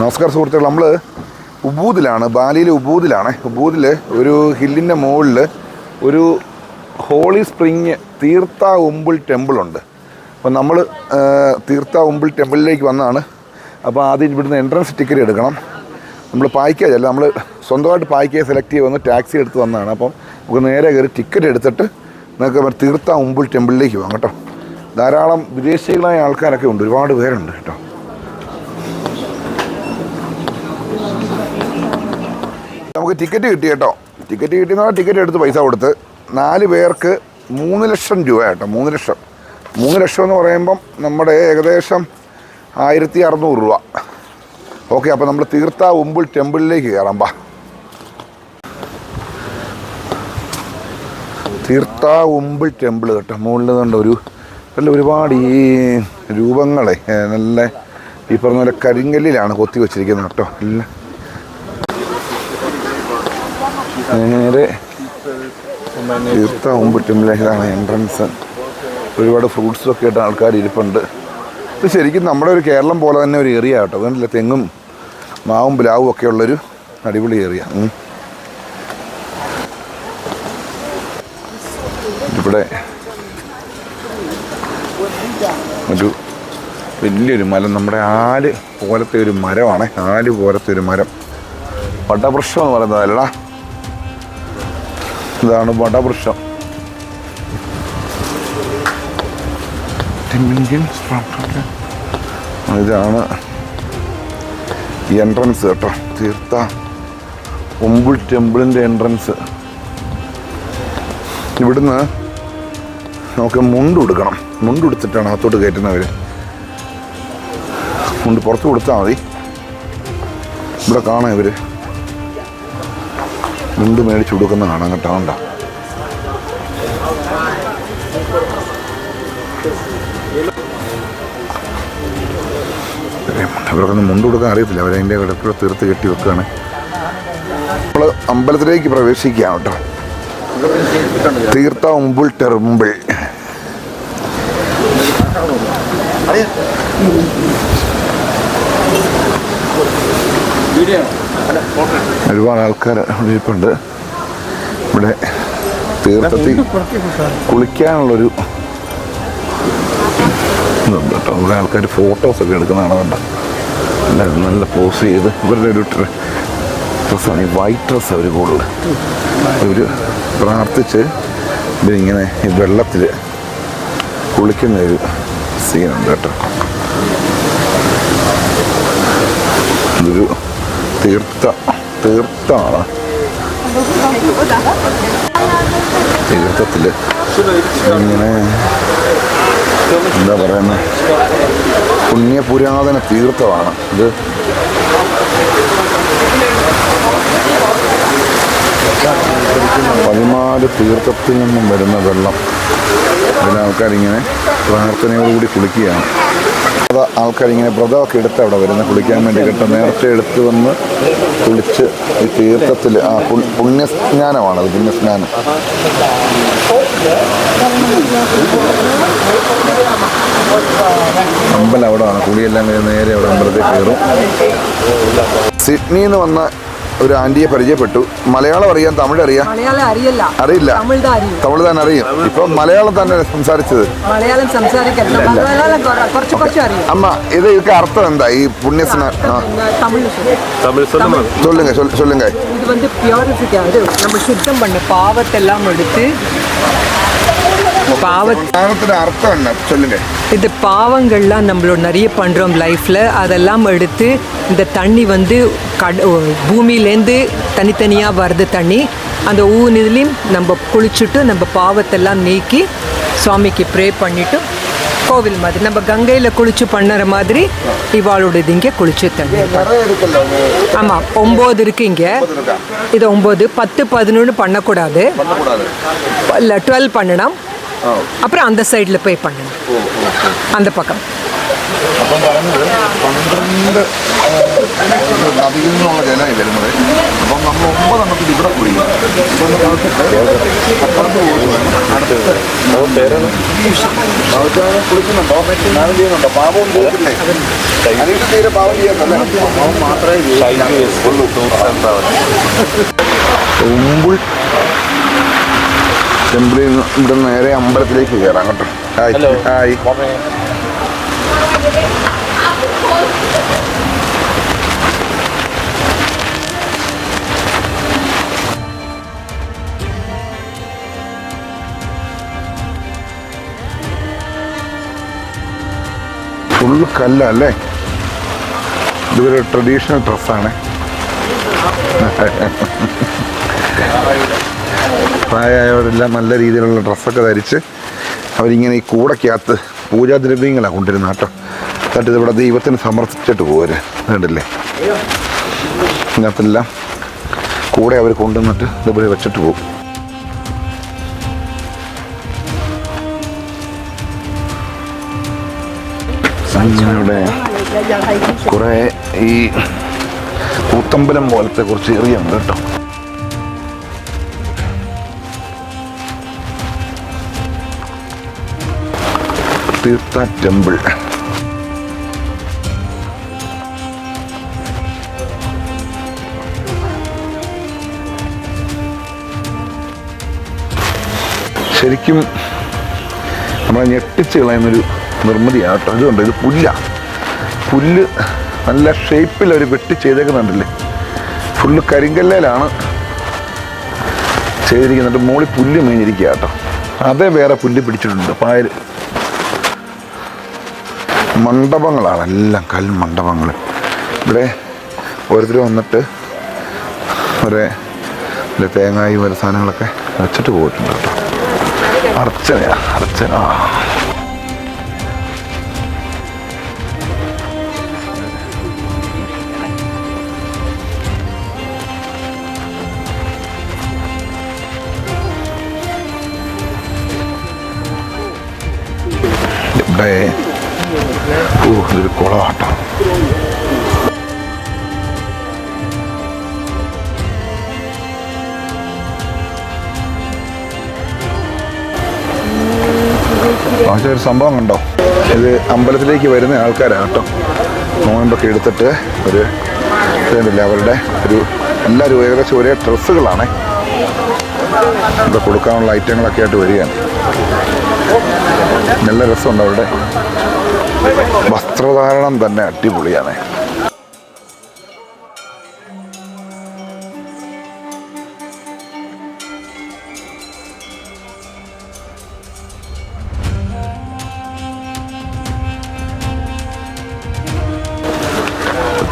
നമസ്കാരം സുഹൃത്തുക്കൾ നമ്മൾ ഉബൂദിലാണ് ബാലിയിലെ ഉബൂദിലാണ്. ഉബൂദിൽ ഒരു ഹില്ലിന്റെ മുകളിൽ ഒരു ഹോളി സ്പ്രിങ് തീർത്ഥ ഉമ്പിൾ ടെമ്പിളുണ്ട്. അപ്പോൾ നമ്മൾ തീർത്ഥ ഉമ്പിൾ ടെമ്പിളിലേക്ക് വന്നാണ്. അപ്പോൾ ആദ്യം ഇവിടുന്ന് എൻട്രൻസ് ടിക്കറ്റ് എടുക്കണം. നമ്മൾ പായ്ക്കേജ് അല്ല നമ്മൾ സ്വന്തമായിട്ട് പായ്ക്കേജ് സെലക്ട് ചെയ്ത് വന്ന് ടാക്സി എടുത്ത് വന്നതാണ്. അപ്പം നമുക്ക് നേരെ കയറി ടിക്കറ്റ് എടുത്തിട്ട് നിങ്ങൾക്ക് തീർത്ഥ ഉമ്പിൾ ടെമ്പിളിലേക്ക് പോകാം കേട്ടോ. ധാരാളം വിദേശികളായ ആൾക്കാരൊക്കെ ഉണ്ട് ഒരുപാട് പേരുണ്ട് കേട്ടോ. നമുക്ക് ടിക്കറ്റ് കിട്ടി കേട്ടോ. ടിക്കറ്റ് കിട്ടിയെന്ന് പറഞ്ഞാൽ ടിക്കറ്റ് എടുത്ത് പൈസ കൊടുത്ത് നാല് പേർക്ക് മൂന്ന് ലക്ഷം രൂപ കേട്ടോ മൂന്ന് ലക്ഷം. മൂന്ന് ലക്ഷം എന്ന് പറയുമ്പം നമ്മുടെ ഏകദേശം ആയിരത്തി അറുന്നൂറ് രൂപ. ഓക്കെ അപ്പോൾ നമ്മൾ തീർത്ത ഉമ്പിൾ ടെമ്പിളിലേക്ക് കയറാം ബാ തീർത്ത ഉമ്പിൾ ടെമ്പിൾ കേട്ടോ മുകളിൽ കണ്ട ഒരു നല്ല ഒരുപാട് ഈ രൂപങ്ങളെ നല്ല ഈ പറഞ്ഞ പോലെ കരിങ്കല്ലിലാണ് കൊത്തി വെച്ചിരിക്കുന്നത് കേട്ടോ എല്ലാം നേരെ തീർത്ഥ ഉമ്പിൾ ടെമ്പിളിലേക്കാണ് എൻട്രൻസ് ഒരുപാട് ഫ്രൂട്ട്സും ആയിട്ട് ആൾക്കാർ ഇരിപ്പുണ്ട്. ഇത് ശരിക്കും നമ്മുടെ ഒരു കേരളം പോലെ തന്നെ ഒരു ഏരിയ കേട്ടോ. അതുകൊണ്ടില്ല തെങ്ങും മാവും പ്ലാവും ഒക്കെ ഉള്ളൊരു അടിപൊളി ഏരിയ ഇവിടെ ഒരു വലിയൊരു മരം. നമ്മുടെ ആൽ പോലത്തെ ഒരു മരമാണ്. ആൽ പോലത്തെ ഒരു മരം. പട്ടവൃക്ഷം എന്ന് പറയുന്നത് അല്ലടാ. ഇതാണ് വടവൃക്ഷം. ഇതാണ് എൻട്രൻസ് കേട്ടോ. തീർത്ഥ ഒമ്പിൾ ടെമ്പിളിന്റെ എൻട്രൻസ് ഇവിടുന്ന് നമുക്ക് മുണ്ട് കൊടുക്കണം മുണ്ട് കൊടുത്തിട്ടാണ് അകത്തോട്ട് കയറ്റുന്നവർ മുണ്ട് പുറത്ത് കൊടുത്താൽ മതി. ഇവിടെ കാണാം ഇവർ മുണ്ട് മേടിച്ച് കൊടുക്കുന്ന കാണാം കേട്ടോ അവർക്കൊന്നും മുണ്ട് കൊടുക്കാൻ അറിയത്തില്ല. അവരതിന്റെ കിടക്കൂടെ തീർത്ത് കെട്ടി വെക്കുകയാണ്. നമ്മൾ അമ്പലത്തിലേക്ക് പ്രവേശിക്കാം കേട്ടോ. തീർത്ത ഉമ്പിൾ ടെർമ്പിൾ ഒരുപാട് ആൾക്കാർ ഇവിടെ ഇരിപ്പുണ്ട് ഇവിടെ തീർത്ഥത്തിൽ കുളിക്കാനുള്ളൊരു ഇതുണ്ട് കേട്ടോ. ഇവിടെ ആൾക്കാർ ഫോട്ടോസൊക്കെ എടുക്കുന്നതാണ് കണ്ട. എല്ലാവരും നല്ല പോസ് ചെയ്ത്. ഇവരുടെ ഒരു ഡ്രസ്സാണ്. ഈ വൈറ്റ് ഡ്രസ്സ് അവർ കൂടുതൽ ഇവർ പ്രാർത്ഥിച്ച് ഇവരിങ്ങനെ ഈ വെള്ളത്തിൽ കുളിക്കുന്ന ഒരു സീനുണ്ട് കേട്ടോ. ഇതൊരു തീർത്ഥ തീർത്താണ്. തീർത്ഥത്തിൽ ഇങ്ങനെ എന്താ പറയുന്നത് പുണ്യപുരാതന തീർത്ഥമാണ് ഇത്. പതിനാല് തീർത്ഥത്തിൽ നിന്നും വരുന്ന വെള്ളം. അതിന് ആൾക്കാരിങ്ങനെ പ്രാർത്ഥനയോടുകൂടി കുളിക്കുകയാണ്. ആൾക്കാരിങ്ങനെ വ്രതമൊക്കെ എടുത്ത് അവിടെ വരുന്നത് കുളിക്കാൻ വേണ്ടി കേട്ടോ. നേരത്തെ എടുത്ത് വന്ന് കുളിച്ച് ഈ തീർത്ഥത്തിൽ ആ പുണ്യസ്നാനമാണ് പുണ്യസ്നാനമാണത് പുണ്യസ്നാനം. അമ്പലം അവിടെയാണ്. കുളിയെല്ലാം കഴിഞ്ഞ് നേരെ അവിടെ അമ്പലത്തിൽ കയറും. സിഡ്നിയിൽ നിന്ന് വന്ന ഒരു ആൻറ്റിയെ പരിചയപ്പെട്ടു മലയാളം അറിയാം തമിഴ് അറിയാം മലയാളം അറിയില്ല അറിയില്ല തമിഴ് தான் അറിയും തമിഴ് തന്നെ അറിയും ഇപ്പൊ മലയാളം തന്നെ സംസാരിച്ചത് മലയാളം സംസാരിക്കല്ല മലയാളം കുറ- കുറച്ച് കുറച്ച് അറിയും അമ്മ ഇത് ഇതിക്ക് അർത്ഥം എന്താ ഈ പുണ്യസ്ന ആ, தமிழ் தமிழ் சொல்லுமா சொல்லுங்க சொல் சொல்லுங்க இது வந்து பியூரிஃபிகா இது நம்ம சுத்தம் பண்ண பாவத்தெல்லாம் எடுத்து பாவ பாவத்தோட பாவங்கள்லாம் நம்மளோட நிறைய பண்ணுறோம் லைஃப்பில் அதெல்லாம் எடுத்து இந்த தண்ணி வந்து கட பூமியிலேருந்து தனித்தனியாக வருது தண்ணி. அந்த ஊன் நம்ம குளிச்சுட்டு நம்ம பாவத்தெல்லாம் நீக்கி சுவாமிக்கு ப்ரே பண்ணிவிட்டு கோவில் மாதிரி நம்ம கங்கையில் குளிச்சு பண்ணுற மாதிரி இவாளோடது இங்கே குளிச்சு தண்ணி. ஆமாம் ஒம்பது இருக்கு இங்கே. இது ஒம்பது பத்து பதினொன்று பண்ணக்கூடாது. இல்லை டுவெல் பண்ணணும். அப்புறம் அந்த சைடில் போய் பண்ணணும் அந்த பக்கம் അപ്പം പറഞ്ഞത് പന്ത്രണ്ട് ആ, ഒരു നദിയിൽ നിന്നുള്ള ജലമായി വരുന്നത് അപ്പം നമ്മൾ ഒമ്പതെണ്ണത്തിൽ ഇവിടെ കുടിക്കും ഇപ്പം നമുക്ക് അപ്പുറത്ത് പോകുന്നു അടുത്ത് ബാബുച്ചാനെ കുളിക്കുന്നുണ്ടോ സ്നാനം ചെയ്യുന്നുണ്ടോ പാപവും ചെയ്തിട്ടില്ലേ അനീഷ് തീരെ പാപം ചെയ്യാത്തല്ലേ പാപം മാത്രമേ ഉള്ളൂ ഉമ്പുൾ ടെമ്പിളിൽ നിന്ന് ഇവിടെ നേരെ അമ്പലത്തിലേക്ക് കയറാം കേട്ടോ. ഹായ്. ഹായ്. ഫുള്ള് കല്ലല്ലേ? ഇതൊരു ട്രഡീഷണൽ ഡ്രസ്സാണ് പ്രായമായവരെല്ലാം നല്ല രീതിയിലുള്ള ഡ്രസ്സൊക്കെ ധരിച്ച് അവരിങ്ങനെ ഈ കൂടക്കകത്ത് പൂജാദ്രവ്യങ്ങളാണ് കൊണ്ടുവരുന്നത് കേട്ടോ. എന്നിട്ട് ഇതിവിടെ ദൈവത്തിന് സമർപ്പിച്ചിട്ട് പോര്. കണ്ടില്ലേ? ഇതിനകത്തെല്ലാം കൂടെ അവർ കൊണ്ടുവന്നിട്ട് ഇതുപോലെ വെച്ചിട്ട് പോകും. ഇവിടെ കുറേ ഈ കൂത്തമ്പലം പോലത്തെ കുറച്ച് ഏറിയുണ്ട് കേട്ടോ. തീർത്ഥ ടെമ്പിൾ ശരിക്കും നമ്മളെ ഞെട്ടിച്ച് കളയുന്നൊരു നിർമ്മിതിയാണ് കേട്ടോ ഇതുണ്ട് ഇത് പുല്ല. പുല്ല് നല്ല ഷേപ്പിൽ അവർ വെട്ടി ചെയ്തേക്കുന്നുണ്ടല്ലേ ഫുള്ള് കരിങ്കല്ലയിലാണ് ചെയ്തിരിക്കുന്നുണ്ട് മോളി പുല്ല് മേഞ്ഞിരിക്കുക കേട്ടോ അതേ വേറെ പുല്ല് പിടിച്ചിട്ടുണ്ട് പായൽ മണ്ഡപങ്ങളാണ് എല്ലാം കൽ കൽമണ്ഡപങ്ങൾ ഇവിടെ ഓരോരുത്തർ വന്നിട്ട് ഒരേ ഇല്ല തേങ്ങായും ഓരോ സാധനങ്ങളൊക്കെ വെച്ചിട്ട് പോയിട്ടുണ്ട് കേട്ടോ അർച്ചനയാ അർച്ചന. ഇവിടെ ഓ ഇതൊരു കുളമാട്ടോ ഒരു സംഭവം കണ്ടോ? ഇത് അമ്പലത്തിലേക്ക് വരുന്ന ആൾക്കാരാണ് കേട്ടോ. നോയമ്പൊക്കെ എടുത്തിട്ട് ഒരു ഇതുണ്ടല്ലേ അവരുടെ ഒരു എല്ലാവരും ഏകദേശം ഒരേ ഡ്രസ്സുകളാണ്. ഇവിടെ കൊടുക്കാനുള്ള ഐറ്റങ്ങളൊക്കെ ആയിട്ട് വരികയാണ്. നല്ല രസമുണ്ട് അവരുടെ വസ്ത്രധാരണം തന്നെ അടിപൊളിയാണ്.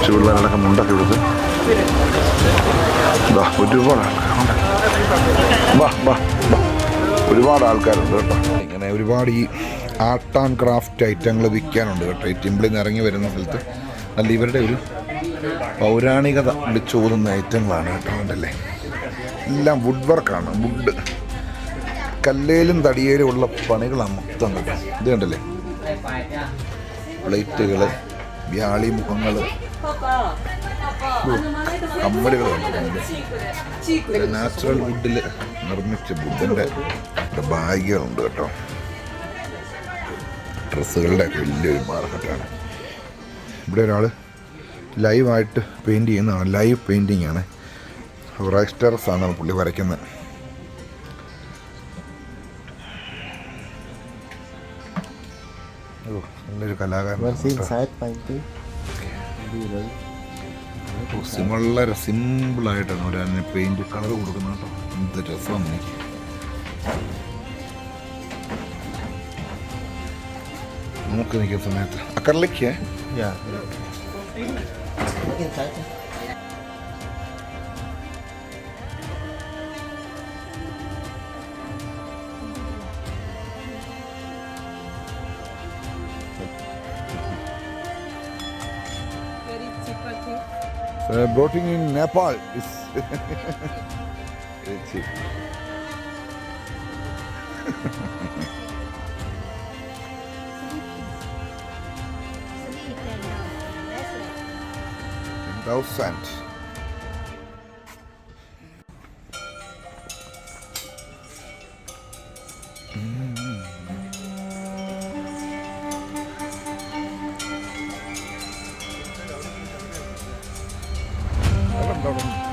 പിള്ളേരടക്കം ഉണ്ടാക്കി കൊടുത്ത് ഒരുപാട് ആൾക്കാരുണ്ട്. ഒരുപാട് ആൾക്കാരുണ്ട് കേട്ടോ. ഇങ്ങനെ ഒരുപാട് ഈ ആർട്ട് ആൻഡ് ക്രാഫ്റ്റ് ഐറ്റങ്ങൾ വിൽക്കാനുണ്ട് കേട്ടോ. ഈ ടെമ്പിളിൽ നിന്ന് ഇറങ്ങി വരുന്ന സ്ഥലത്ത്. നല്ല ഇവരുടെ ഒരു പൗരാണികത വിളിച്ചോതുന്ന ഐറ്റങ്ങളാണ് കേട്ടോ ഉണ്ടല്ലേ എല്ലാം വുഡ് വർക്കാണ് വുഡ് കല്ലേലും തടിയേലും ഉള്ള പണികളാണ് മൊത്തം കേട്ടോ. ഇത് കണ്ടല്ലേ? പ്ലേറ്റുകൾ വ്യാളി മുഖങ്ങൾ കമ്മലുകളുണ്ട് നാച്ചുറൽ വുഡിൽ നിർമ്മിച്ച ബുദ്ധന്റെ ബാഗുകളുണ്ട് കേട്ടോ. ഡ്രസ്സുകളുടെ വലിയൊരു മാർക്കറ്റാണ്. ഇവിടെ ഒരാൾ ലൈവായിട്ട് പെയിന്റ് ചെയ്യുന്നതാണ് ലൈവ് പെയിന്റിങ് ആണ്. റൈസ്റ്റേഴ്സ് ആണ് പുള്ളി വരയ്ക്കുന്നത്. നല്ലൊരു കലാകാരൻ. വളരെ സിമ്പിളായിട്ടാണ് ഒരു അതിന് പെയിന്റ് കളർ കൊടുക്കുന്നത് കേട്ടോ. എന്ത് രസമാണ്. എനിക്ക് muka mikir ternyata. Akarlik ya? Ya. Mungkin saja. So I brought it in Nepal. It's, it's cheap. Love sand അവിടെ